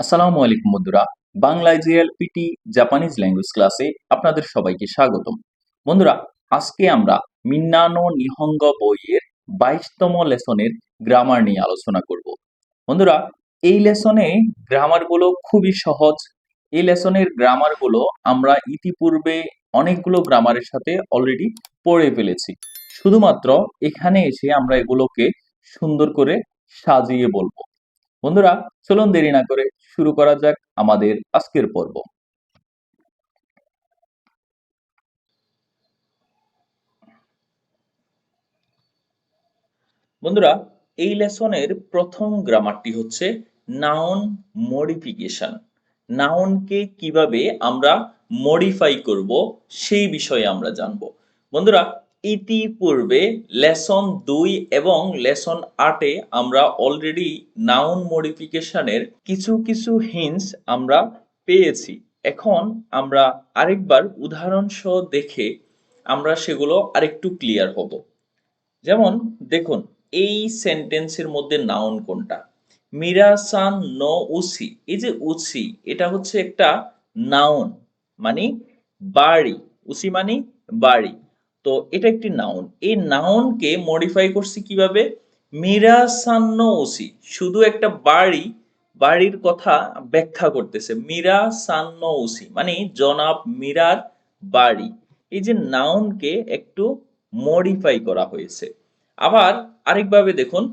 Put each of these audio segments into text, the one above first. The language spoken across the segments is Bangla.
আসসালামু আলাইকুম বন্ধুরা, বাংলা জিএলপিটি জাপানিজ ল্যাঙ্গুয়েজ ক্লাসে আপনাদের সবাইকে স্বাগতম। বন্ধুরা, আজকে আমরা মিন্নানো নিহঙ্গ বইয়ের বাইশতম লেসনের গ্রামার নিয়ে আলোচনা করব। বন্ধুরা, এই লেসনে গ্রামারগুলো খুবই সহজ। এই লেসনের গ্রামারগুলো আমরা ইতিপূর্বে অনেকগুলো গ্রামারের সাথে অলরেডি পড়ে ফেলেছি। শুধুমাত্র এখানে এসে আমরা এগুলোকে সুন্দর করে সাজিয়ে বলব। বন্ধুরা, চলুন দেরি না করে শুরু করা যাক আমাদের আজকের পর্ব। বন্ধুরা, এই লেসনের প্রথম গ্রামারটি হচ্ছে নাউন মডিফিকেশন নাউনকে কীভাবে আমরা মডিফাই করব, সেই বিষয়ে আমরা জানব। বন্ধুরা ইতিপূর্বে লেসন দুই এবং লেসন আটে আমরা অলরেডি নাউন মডিফিকেশনের কিছু কিছু হিন্স আমরা পেয়েছি। এখন আমরা আরেকবার উদাহরণ সহ দেখে আমরা সেগুলো আরেকটু ক্লিয়ার হব। যেমন, দেখুন, এই সেন্টেন্সের মধ্যে নাউন কোনটা? মিরাসান নো উসি। এই যে উসি, এটা হচ্ছে একটা নাউন মানে বাড়ি। উসি মানে বাড়ি। তো এটা একটি নাউন এই নাউনকে মডিফাই করছি কীভাবে? মিরাসান্ন উসি শুধু একটা বাড়ি, বাড়ির কথা ব্যাখ্যা করতেছে। মীরা সান্ন উসি মানে জনাব মীরার বাড়ি। এই যে নাউনকে একটু মডিফাই করা হয়েছে। আবার আরেকভাবে দেখুন,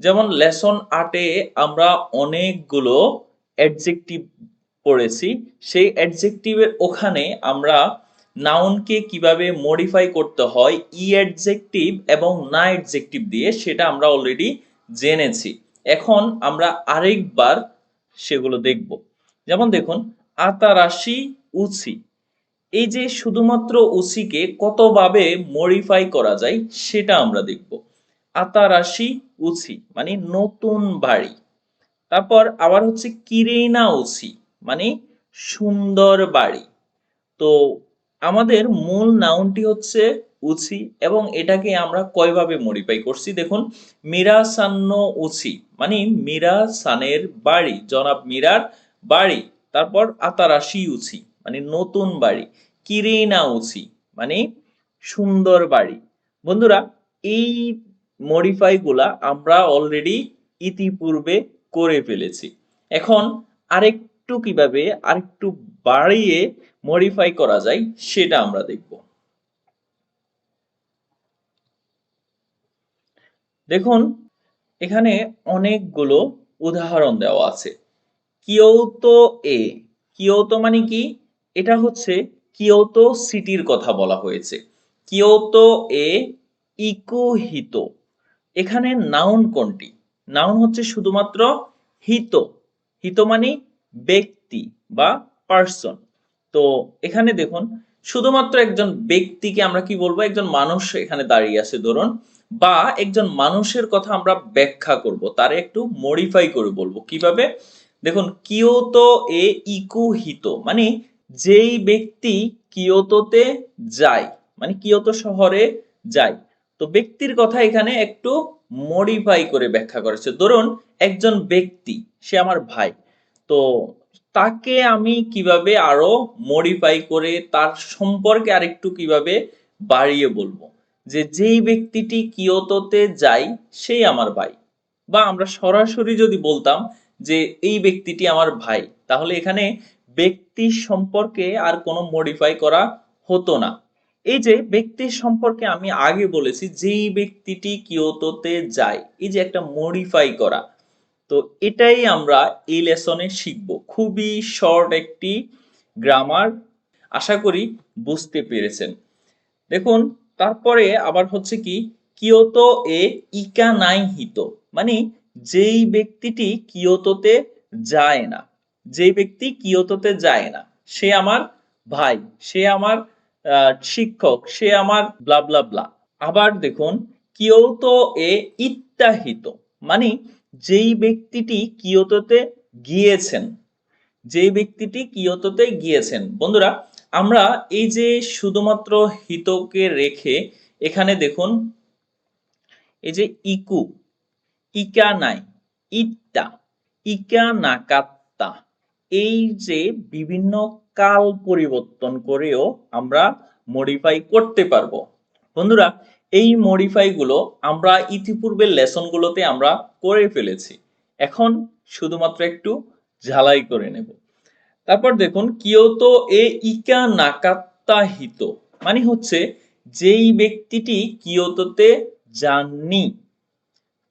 যেমন লেসন আটে আমরা অনেকগুলো অ্যাডজেক্টিভ পড়েছি। সেই অ্যাডজেক্টিভের ওখানে আমরা নাউনকে কীভাবে মডিফাই করতে হয় ই অ্যাডজেক্টিভ এবং না অ্যাডজেক্টিভ দিয়ে, সেটা আমরা অলরেডি জেনেছি। এখন আমরা আরেকবার সেগুলো দেখব। যেমন দেখুন, আতারাশি উচি। এই যে শুধুমাত্র উসিকে কতভাবে মডিফাই করা যায়, সেটা আমরা দেখব। আতারাশি উচি মানে নতুন বাড়ি। তারপর আবার হচ্ছে কিরেনা উচি মানে সুন্দর বাড়ি। তো আমাদের মূল নাউনটি হচ্ছে উচি এবং এটাকে আমরা কয়ভাবে মডিফাই করছি? দেখুন মীরা সান্ন উচি মানে মীরা সানের বাড়ি, জনাব মীরার বাড়ি, তারপর আতারাশি উচি মানে নতুন বাড়ি, কিরেনা উচি মানে সুন্দর বাড়ি। বন্ধুরা, এই মডিফাই গুলা আমরা অলরেডি ইতিপূর্বে করে ফেলেছি। এখন আরেকটু কীভাবে, আরেকটু বাড়িয়ে মডিফাই করা যায়, সেটা আমরা দেখব। দেখুন, এখানে অনেকগুলো উদাহরণ দেওয়া আছে। কিয়োতো এ, কিয়োতো মানে কি? এটা হচ্ছে কিয়োতো সিটির কথা বলা হয়েছে। কিয়োতো এ ইকুহিত। এখানে নাউন কোনটি? নাউন হচ্ছে শুধুমাত্র হিত। হিত মানে ব্যক্তি বা পার্সন তো এখানে দেখুন, শুধুমাত্র একজন ব্যক্তিকে আমরা কি বলব? একজন মানুষ এখানে দাঁড়িয়ে আছে, ধরুন, বা একজন মানুষের কথা আমরা ব্যাখ্যা করব, তার একটু মডিফাই করে বলব। কীভাবে? দেখুন, কিয়োতো এ ইকুহিত মানে যেই ব্যক্তি কিয়োতোতে যায় মানে কিয়োতো শহরে যায়, তো ব্যক্তির কথা এখানে একটু মডিফাই করে ব্যাখ্যা করেছে। ধরুন, একজন ব্যক্তি, সে আমার ভাই তো তাকে আমি কীভাবে আরও মডিফাই করে তার সম্পর্কে আরেকটু কীভাবে বাড়িয়ে বলব? যে যেই ব্যক্তিটি কিয়োতোতে যায়, সেই আমার ভাই। বা আমরা সরাসরি যদি বলতাম যে এই ব্যক্তিটি আমার ভাই, তাহলে এখানে ব্যক্তির সম্পর্কে আর কোনো মডিফাই করা হতো না। এই যে ব্যক্তির সম্পর্কে আমি আগে বলেছি, যেই ব্যক্তিটি কিয়োতোতে যায়, এই যে একটা মডিফাই করা তো এটাই আমরা এই লেসনে শিখব। খুবই শর্ট একটি গ্রামার আশা করি বুঝতে পেরেছেন। দেখুন, তারপরে আবার হচ্ছে কি, কিয়োতো এ ইকা নাই হিত মানে যেই ব্যক্তিটি কিয়োতোতে যায় না, যেই ব্যক্তি কিয়োতোতে যায় না, সে আমার ভাই, সে আমার শিক্ষক, সে আমার ব্লা আবার দেখুন, কিয়োতো এ ইত্যাহিত মানে যেই ব্যক্তিটি কিয়োতোতে গিয়েছেন, যেই ব্যক্তিটি কিয়োতোতে গিয়েছেন। বন্ধুরা, আমরা এই যে শুধুমাত্র হিতকে রেখে এখানে দেখুন, এই যে ইকু ইকা নাই ইত্তা ইকা নাকাত্তা এই যে বিভিন্ন কাল পরিবর্তন করেও আমরা মডিফাই করতে পারব। বন্ধুরা এই মডিফাই গুলো আমরা ইতিপূর্বের লেসন গুলোতে আমরা করে ফেলেছি। এখন শুধুমাত্র একটু ঝালাই করে নেব। তারপর দেখুন, কিয়োতো এ ইকা নাকাত্তা হিত। মানে হচ্ছে, যেই ব্যক্তিটি কিয়োতোতে যাননি,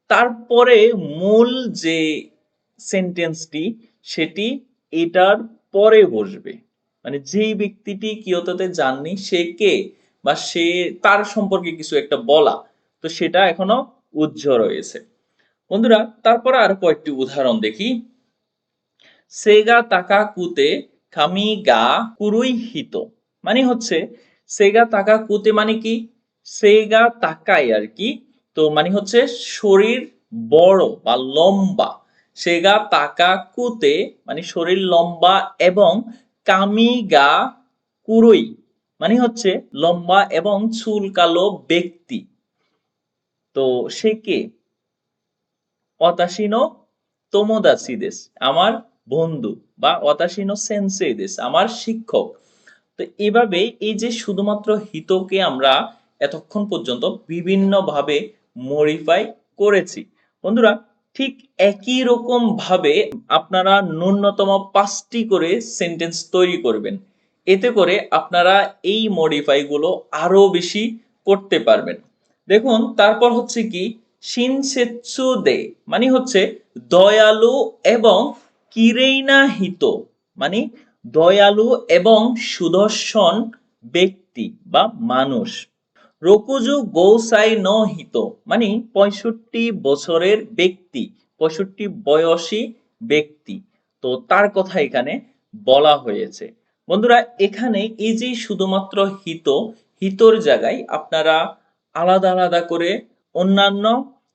তারপরে মূল যে সেন্টেন্সটি সেটি এটার পরে বসবে। মানে যেই ব্যক্তিটি কিয়োতোতে যাননি, সে কে? বা সে তার সম্পর্কে কিছু একটা বলা, তো সেটা এখনও উজ্জ রয়েছে। বন্ধুরা, তারপরে আরও কয়েকটি উদাহরণ দেখি। সেগা তাকা কুতে খামি গা কুরুই হিত মানে হচ্ছে সেগা তাকা কুতে মানে কি? সেগা তাকাই আর কি, তো মানে হচ্ছে শরীর বড় বা লম্বা। সেগা তাকা কুতে মানে শরীর লম্বা এবং কামি গা কুরুই মানে হচ্ছে লম্বা এবং চুল কালো ব্যক্তি। তো সে কে? অতাসিনো তোমোদাসি দেশ আমার বন্ধু বা অতাসীন সেন্সেই দেশ আমার শিক্ষক। তো এভাবে এই যে শুধুমাত্র হিতকে আমরা এতক্ষণ পর্যন্ত বিভিন্ন ভাবে মডিফাই করেছি। বন্ধুরা, ঠিক একই রকম ভাবে আপনারা ন্যূনতম পাঁচটি করে সেন্টেন্স তৈরি করবেন। এতে করে আপনারা এই মডিফাই গুলো আরও বেশি করতে পারবেন। দেখুন, তারপর হচ্ছে কি শিনসেৎসু দে মানে হচ্ছে দয়ালু এবং কিরেইনা হিত মানে দয়ালু এবং সুদর্শন ব্যক্তি বা মানুষ। রকুজু গৌসাই ন হিত মানে পঁয়ষট্টি বছরের ব্যক্তি, পঁয়ষট্টি বয়সী ব্যক্তি। তো তার কথা এখানে বলা হয়েছে। বন্ধুরা, এখানে এই যে শুধুমাত্র হিত, হিতর জায়গায় আপনারা আলাদা আলাদা করে অন্যান্য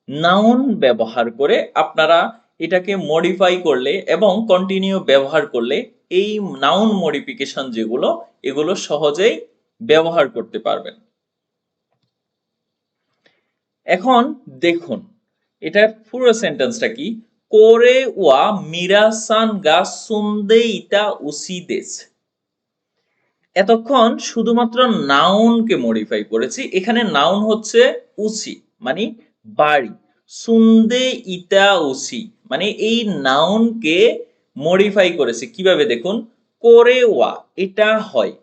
নাউন ব্যবহার করে আপনারা এটাকে মডিফাই করলে এবং কন্টিনিউ ব্যবহার করলে এই নাউন মডিফিকেশন যেগুলো, এগুলো সহজেই ব্যবহার করতে পারবেন। এখন দেখুন, এটার পুরো সেন্টেন্সটা কি? কোরে ওয়া মিরাসান গা সুন্দে ইতা উসিদেস এতক্ষণ শুধুমাত্র নাউনকে মডিফাই করেছি। এখানে নাউন হচ্ছে উসি মানে বাড়ি। সুন্দে ইতা উসি মানে এই নাউনকে মডিফাই করেছে। কীভাবে দেখুন? করে ওয়া এটা হয়।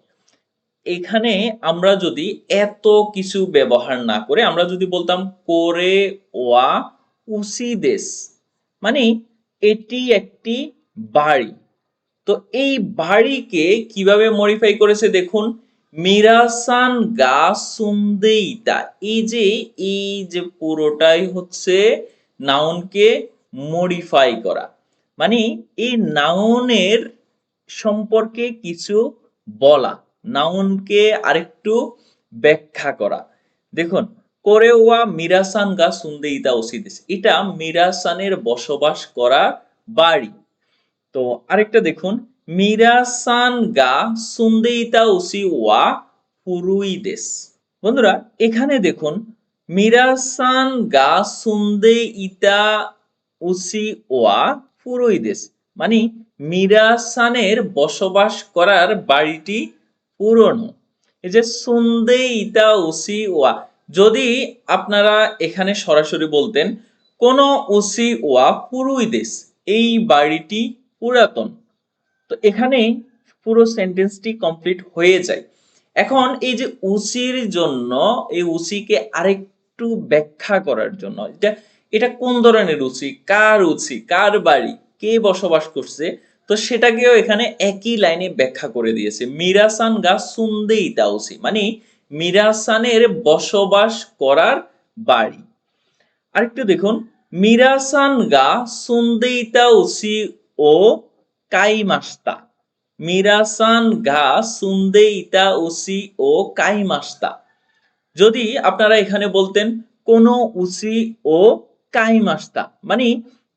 এখানে আমরা যদি এত কিছু ব্যবহার না করে, আমরা যদি বলতাম করে ওয়া উসি দেশ মানে এটি একটি বাড়ি। তো এই বাড়িকে কীভাবে মডিফাই করেছে দেখুন। মিরাসান গা সুন্দেইতা। এই যে এই যে পুরোটাই হচ্ছে নাউনকে মডিফাই করা। মানে এই নাউনের সম্পর্কে কিছু বলা নাউনকে আরেকটু ব্যাখ্যা করা। দেখুন করে ওয়া মিরাসান গা সুন্দেইতা ওসিদেস এটা মিরাসানের বসবাস করা বাড়ি। তো আরেকটা দেখুন মিরাসান গা সুন্দেইতা উসি ওয়া ফুরুইদেস বন্ধুরা, এখানে দেখুন মিরাসান গা সুন্দে ইতা উসি ওয়া ফুরুইদেস মানে মিরাসানের বসবাস করার বাড়িটি পুরনো। এই যে সুন্দে ইতা উসি ওয়া, যদি আপনারা এখানে সরাসরি বলতেন, কোন উসি ওয়া পুরুইদেস এই বাড়িটি পুরাতন। তো এখানে পুরো সেন্টেন্সটি কমপ্লিট হয়ে যায়। এখন এই যে উসির জন্য, এই উসিকে আরেকটু ব্যাখ্যা করার জন্য, এটা এটা কোন ধরনের উচি কার উচি কার বাড়ি? কে বসবাস করছে? তো সেটাকেও এখানে একই লাইনে ব্যাখ্যা করে দিয়েছে। মিরাসান গা সুন্দেই তাউসি মানে মিরাসানের বসবাস করার বাড়ি। আরেকটু দেখুন, মিরাসান গা সুন্দেইতা উসি ও কাইমাস্তা। মিরাসান গা সুন্দেইতা উসি ও কাইমাস্তা। যদি আপনারা এখানে বলতেন কোন উসি ও কাইমাস্তা মানে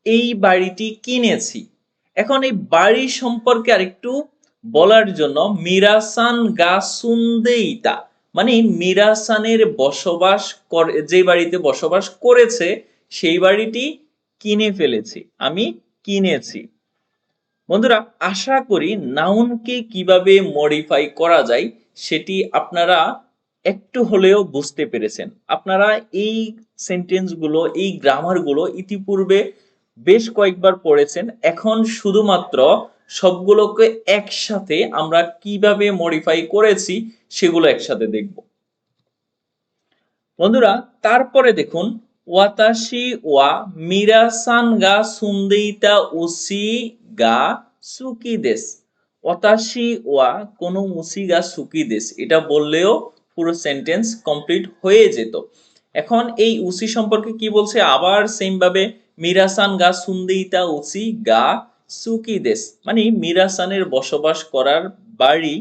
এই বাড়িটি কিনেছি। এখন এই বাড়ি সম্পর্কে আরেকটু বলার জন্য মিরাসান গা সুন্দেইতা মানে মিরাসানের বসবাস করে, যে বাড়িতে বসবাস করেছে, সেই বাড়িটি কিনে ফেলেছি, আমি কিনেছি। বন্ধুরা, আশা করি নাউনকে কীভাবে মডিফাই করা যায় সেটি আপনারা একটু হলেও বুঝতে পেরেছেন। আপনারা এই সেন্টেন্সগুলো এই গ্রামারগুলো ইতিপূর্বে বেশ কয়েকবার পড়েছেন। এখন শুধুমাত্র সবগুলোকে একসাথে আমরা কীভাবে মডিফাই করেছি সেগুলো একসাথে দেখব। বন্ধুরা, তারপরে দেখুন ওয়াতাশি ওয়া মিরাসান গা সুন্দেইতা উসি গা সুকি দেশ। ওয়াতাশি ওয়া কোনো মুসি গা সুকি দেশ। এটা বললেও পুরো সেন্টেন্স কমপ্লিট হয়ে যেত। এখন এই উসি সম্পর্কে কি বলছে? আবার সেম ভাবে মিরাসান গা সুন্দেইতা উসি গা সুকি দেশ। মানে মিরাসানের বসবাস করার বাড়ি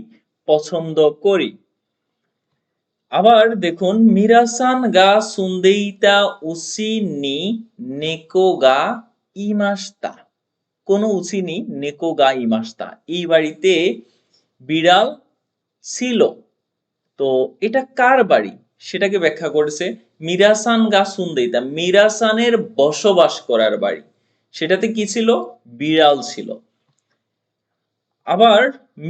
পছন্দ করি। আবার দেখুন, মিরাসান গা সুন্দেইতা উসি নি নেকো গা ইমাস্তা। কোনো উসি নি নেকো গা ইমাস্তা এই বাড়িতে বিড়াল ছিল। তো এটা কার বাড়ি? সেটাকে ব্যাখ্যা করেছে মিরাসান গা সুন্দেইতা। মিরাসানের বসবাস করার বাড়ি। সেটাতে কি ছিল? বিড়াল ছিল। আবার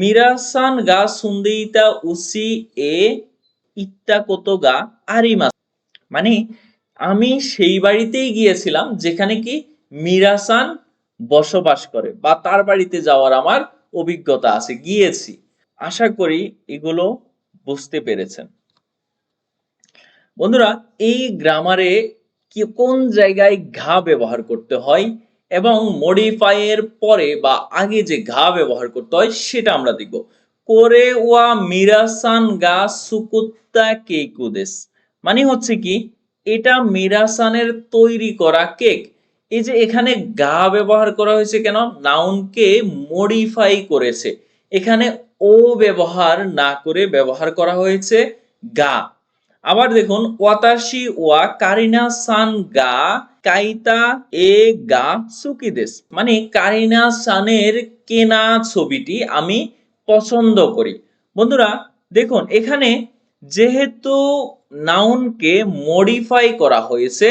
মিরাসান গা সুন্দেইতা উসি এ ইত্তা কত গা আরিমাস মানে আমি সেই বাড়িতেই গিয়েছিলাম, যেখানে কি মিরাসান বসবাস করে বা তার বাড়িতে যাওয়ার আমার অভিজ্ঞতা আছে, গিয়েছি। আশা করি এগুলো বুঝতে পেরেছেন। বন্ধুরা, এই গ্রামারে কি, কোন জায়গায় ঘা ব্যবহার করতে হয় এবং মডিফাইয়ের পরে বা আগে যে ঘা ব্যবহার করতে হয় সেটা আমরা দেখব। করে ওয়া মিরাসান গা সুকুত্তা কেকুদেস। মানে হচ্ছে কি, এটা মিরাসানের তৈরি করা কেক। এই যে এখানে গা ব্যবহার করা হয়েছে কেন? নাউনকে মডিফাই করেছে। এখানে ও ব্যবহার না করে ব্যবহার করা হয়েছে গা। আবার দেখুন ওয়াতাশি ওয়া কারিনা সান গা, কাইতা এ গা সুকিদেস মানে কারিনা সানের কেনা ছবিটি আমি পছন্দ করি। বন্ধুরা, দেখুন, এখানে যেহেতু নাউনকে মডিফাই করা হয়েছে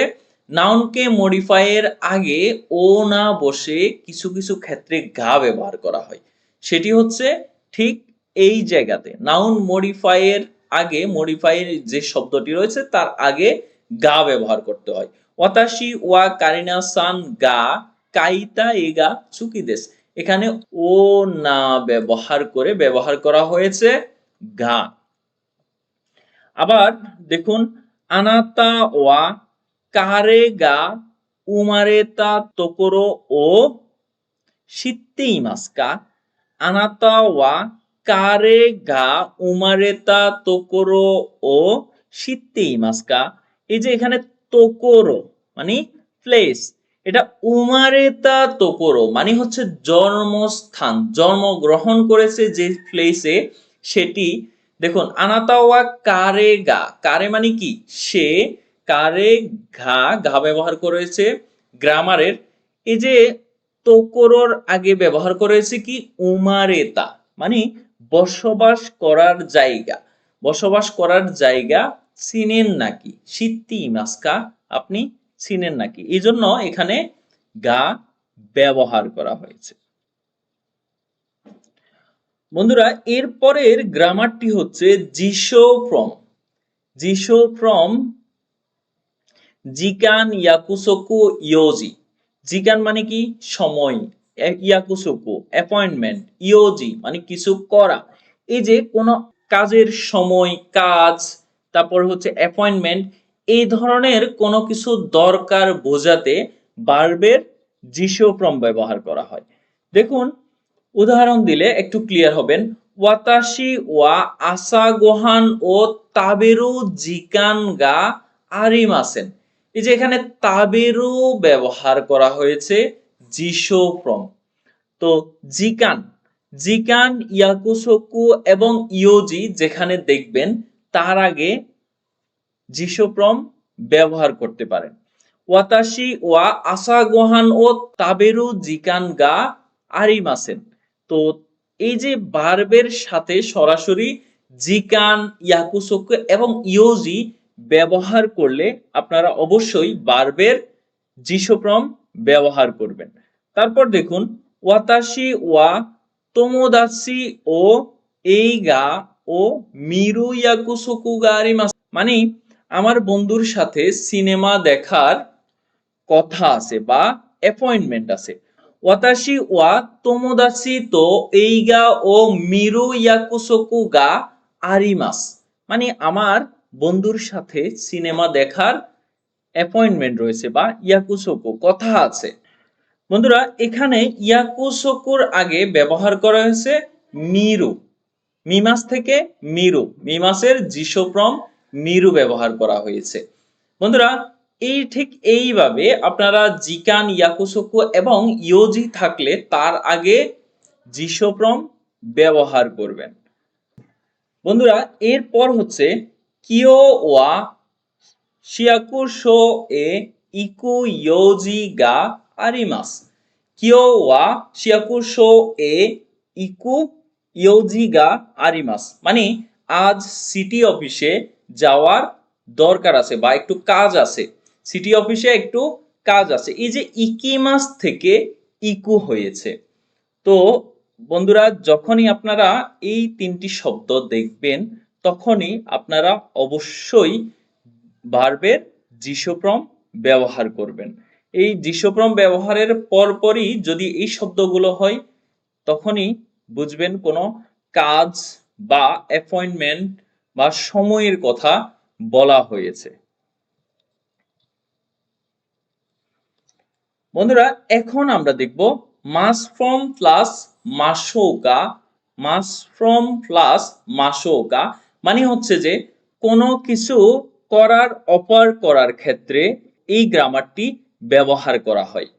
নাউনকে মডিফাইয়ের আগে ও না বসে কিছু কিছু ক্ষেত্রে গা ব্যবহার করা হয়। সেটি হচ্ছে ঠিক এই জায়গাতে। নাউন মডিফাইয়ের আগে মডিফাইয়ের যে শব্দটি রয়েছে, তার আগে গা ব্যবহার করতে হয়। ওয়াতাশি ওয়া কারিনা সান গা, কাইতা এগা চুকিদেস এখানে ও না ব্যবহার করে ব্যবহার করা হয়েছে গা। আবার দেখুন, আনাতা ওয়া কারে গা উমারেতা তোকরো ও শিত্তেই মাস্কা আনাতা ওয়া কারে গা উমারেতা তোকরো ও শিত্তেই মাস্কা এই যে এখানে তোকরো মানে প্লেস এটা উমারেতা তোকরো মানে হচ্ছে জন্মস্থান জন্মগ্রহণ করেছে যে প্লেসে সেটি দেখুন আনাতাওয়া কারে গা কারে মানে কি সে কারে ঘা ঘা ব্যবহার করেছে, গ্রামারের। এই যে তোকরোর আগে ব্যবহার করেছে কি? উমারেতা মানে বসবাস করার জায়গা। বসবাস করার জায়গা চিনেন নাকি? সিত্তি মাস্কা আপনি চিনেন নাকি? এই জন্য এখানে গা ব্যবহার করা হয়েছে। বন্ধুরা, এরপরের গ্রামারটি হচ্ছে জিশো ফ্রম জিশো ফ্রম জিকান ইয়াকুসোকু ইয়োজি। জিকান মানে কি? সময়। ইয়াকুসোকু অ্যাপয়েন্টমেন্ট ইয়োজি মানে কিছু করা। এই যে কোনো কাজের সময়, কাজ, তারপর হচ্ছে অ্যাপয়েন্টমেন্ট এই ধরনের কোনো কিছু দরকার বোঝাতে বার্বের জিশো ফ্রম ব্যবহার করা হয়। দেখুন, উদাহরণ দিলে একটু ক্লিয়ার হবেন। ওয়াতাশি ওয়া আসা গোহান ও তাবেরু জিকান গা আরিমাসেন এই যে এখানে তাবেরু ব্যবহার করা হয়েছে জিশো ফ্রম তো জিকান জিকান, ইয়াকুসোকু এবং ইয়োজি যেখানে দেখবেন, তার আগে জিশোপ্রম ব্যবহার করতে পারেন। ওয়াতাশি ওয়া আসা গোহান ও তাবেরু জিকান গা আরিমাসেন। তো এই যে বার্বের সাথে সরাসরি জিকান, ইয়াকুসোকু এবং ইয়োজি ব্যবহার করলে আপনারা অবশ্যই বার্বের জিশোপ্রম ব্যবহার করবেন। তারপর দেখুন ওয়াতাশি ওয়া তোমোদাসি ও এই গা ও মিরু ইয়াকুসুকু গা মানে আমার বন্ধুর সাথে সিনেমা দেখার কথা আছে বা অ্যাপয়েন্টমেন্ট আছে। ওয়াতাশি ওয়া তোমোদাসি তো এই গা ও মিরু ইয়াকুসোকু গা আরিমাস মানে আমার বন্ধুর সাথে সিনেমা দেখার অ্যাপয়েন্টমেন্ট রয়েছে বা ইয়াকুসোকু, কথা আছে। বন্ধুরা, এখানে ইয়াকুসোকুর আগে ব্যবহার করা হয়েছে মিরু। মিমাস থেকে মিরু মিমাসের জিসোপ্রম মিরু ব্যবহার করা হয়েছে। বন্ধুরা, এই ঠিক এইভাবে আপনারা জিকান, ইয়াকুসোকু এবং ইয়োজি থাকলে তার আগে জিসোপ্রম ব্যবহার করবেন। বন্ধুরা, এরপর হচ্ছে কিও ওয়া শিয়াকুশো এ ইকু ইয়োজি গা আরিমাস কিও ওয়া শিয়াকুশো এ ইকু ইয়োজি গা আরিমাস মানে আজ সিটি অফিসে যাওয়ার দরকার আছে বা একটু কাজ আছে। সিটি অফিসে একটু কাজ আছে। এই যে ইকিমাস থেকে ইকু হয়েছে। তো বন্ধুরা, যখনই আপনারা এই তিনটি শব্দ দেখবেন তখনই আপনারা অবশ্যই ভার্বের জিসোপ্রম ব্যবহার করবেন। এই জিসোপ্রম ব্যবহারের পরপরই যদি এই শব্দগুলো হয়, তখনই বুঝবেন কোনো কাজ বা অ্যাপয়েন্টমেন্ট বা সময়ের কথা বলা হয়েছে। বন্ধুরা, এখন আমরা দেখব মাস ফ্রম প্লাস মাসোকা, মাস ফ্রম প্লাস মাসৌকা মানে হচ্ছে যে কোনো কিছু করার অপার করার ক্ষেত্রে এই গ্রামারটি ব্যবহার করা হয়।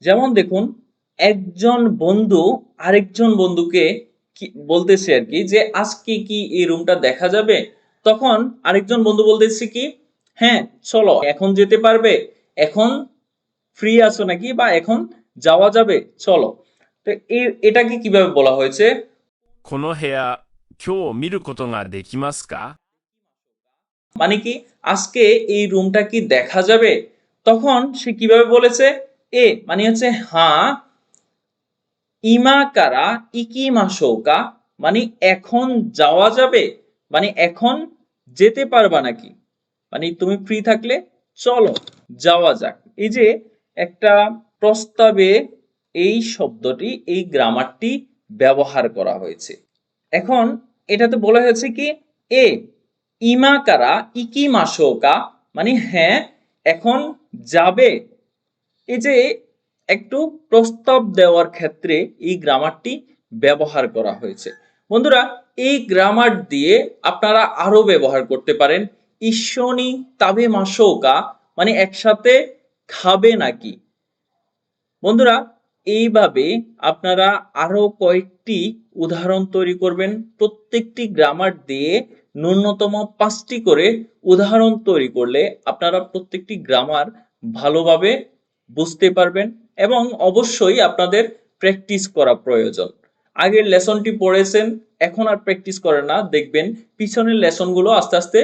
যেমন দেখুন, একজন বন্ধু আরেকজন বন্ধুকে কি বলতেছে আর কি যে, আজকে কি এই রুমটা দেখা যাবে? তখন আরেকজন বন্ধু বলতেছে কি হ্যাঁ চলো, এখন যেতে পারবে? এখন ফ্রি আছো নাকি বা এখন যাওয়া যাবে? চলো। তো এটাকে কীভাবে বলা হয়েছে? কোনো হেয়া 今日見ることができますか মানে কি আজকে এই রুমটা কি দেখা যাবে তখন সে কিভাবে বলেছে এ মানে হচ্ছে হ্যাঁ ইমা কারা ইকি মাসৌকা মানে এখন যাওয়া যাবে মানে এখন যেতে পারবা নাকি মানে তুমি ফ্রি থাকলে চলো যাওয়া যাক এই যে একটা প্রস্তাবে এই শব্দটি এই গ্রামারটি ব্যবহার করা হয়েছে এখন এটাতে বলা হয়েছে কি? এ, ইমা কারা, ইকি মাসোকা মানে হ্যাঁ এখন যাবে। এই যে একটু প্রস্তাব দেওয়ার ক্ষেত্রে এই গ্রামারটি ব্যবহার করা হয়েছে। বন্ধুরা, এই গ্রামার দিয়ে আপনারা আরও ব্যবহার করতে পারেন। ঈশ্বনী তাবে মাসোকা মানে একসাথে খাবে নাকি? বন্ধুরা এইভাবে আপনারা আরও কয়েকটি উদাহরণ তৈরি করবেন। প্রত্যেকটি গ্রামার দিয়ে ন্যূনতম পাঁচটি করে উদাহরণ তৈরি করলে আপনারা প্রত্যেকটি গ্রামার ভালোভাবে বুঝতে পারবেন এবং অবশ্যই আপনাদের প্র্যাকটিস করা প্রয়োজন। আগের লেসনটি পড়েছেন, এখন আর প্র্যাকটিস করেন না। দেখবেন পিছনের লেসনগুলো আস্তে আস্তে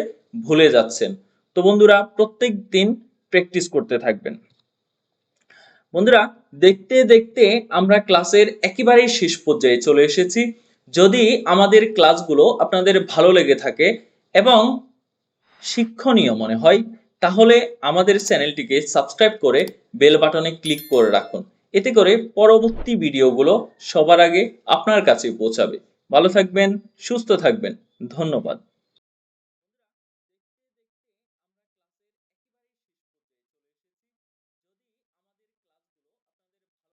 ভুলে যাচ্ছেন। তো বন্ধুরা প্রত্যেক দিন প্র্যাকটিস করতে থাকবেন। বন্ধুরা, দেখতে দেখতে আমরা ক্লাসের একেবারেই শেষ পর্যায়ে চলে এসেছি। যদি আমাদের ক্লাসগুলো আপনাদের ভালো লেগে থাকে এবং শিক্ষণীয় মনে হয়, তাহলে আমাদের চ্যানেলটিকে সাবস্ক্রাইব করে বেল বাটনে ক্লিক করে রাখুন। এতে করে পরবর্তী ভিডিওগুলো সবার আগে আপনার কাছে পৌঁছাবে। ভালো থাকবেন, সুস্থ থাকবেন। ধন্যবাদ।